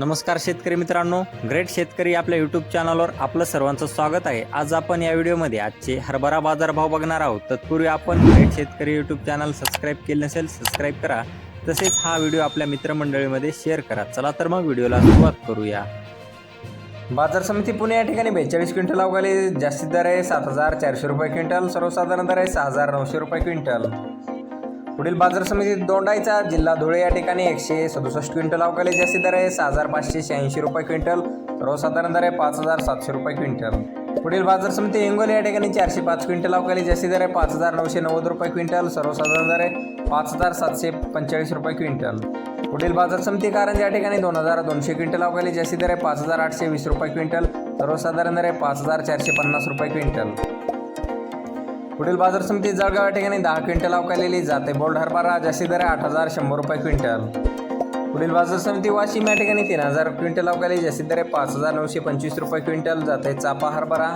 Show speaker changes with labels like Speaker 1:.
Speaker 1: नमस्कार शेतकरी मित्रांनो ग्रेट शेतकरी आपल्या यूट्यूब चॅनलवर आपलं सर्वांचं स्वागत आहे. आज आपण या व्हिडिओमध्ये आजचे हरभरा बाजारभाव बघणार आहोत. तत्पूर्वी आपण ग्रेट शेतकरी यूट्यूब चॅनल सबस्क्राईब केले नसेल सबस्क्राईब करा. तसेच हा व्हिडिओ आपल्या मित्रमंडळीमध्ये शेअर करा. चला तर मग व्हिडिओला सुरुवात करूया. बाजार समिती पुणे या ठिकाणी बेचाळीस क्विंटल अवघाली जास्तीत दर आहे सात हजार चारशे रुपये क्विंटल सर्वसाधारण दर आहे सहा हजार नऊशे रुपये क्विंटल. पुढील बाजार समितीत दोंडाईचा जिल्हा धुळे या ठिकाणी एकशे सदुसष्ट क्विंटल अवकाली जास्ती दर आहे. सहा हजार पाचशे शहाऐंशी रुपये क्विंटल. सर्वसाधारण दर आहे पाच हजार सातशे रुपये क्विंटल. पुढील बाजार समिती हिंगोली या ठिकाणी चारशे पाच क्विंटल अवकाली जास्ती दर आहे. पाच हजार नऊशे नव्वद रुपये क्विंटल. सर्वसाधारण दर आहे पाच हजार सातशे पंचेचाळीस रुपये क्विंटल. पुढील बाजार समिती कारण या ठिकाणी दोन हजार दोनशे क्विंटल अवकाली जास्ती दर आहे पाच हजार आठशे वीस रुपये क्विंटल. सर्वसाधारण दर आहे पाच हजार चारशे पन्नास रुपये क्विंटल. पुढील बाजार समिती जळगाव या ठिकाणी दहा क्विंटल अवकालेली जाते. बोल्ड हरभरा जास्ती दर आठ हजार शंभर रुपये क्विंटल. पुढील बाजार समिती वाशिम या ठिकाणी तीन हजार क्विंटल अवकाली जास्ती दर पाच हजार नऊशे पंचवीस रुपये क्विंटल जाते. चापा हरभरा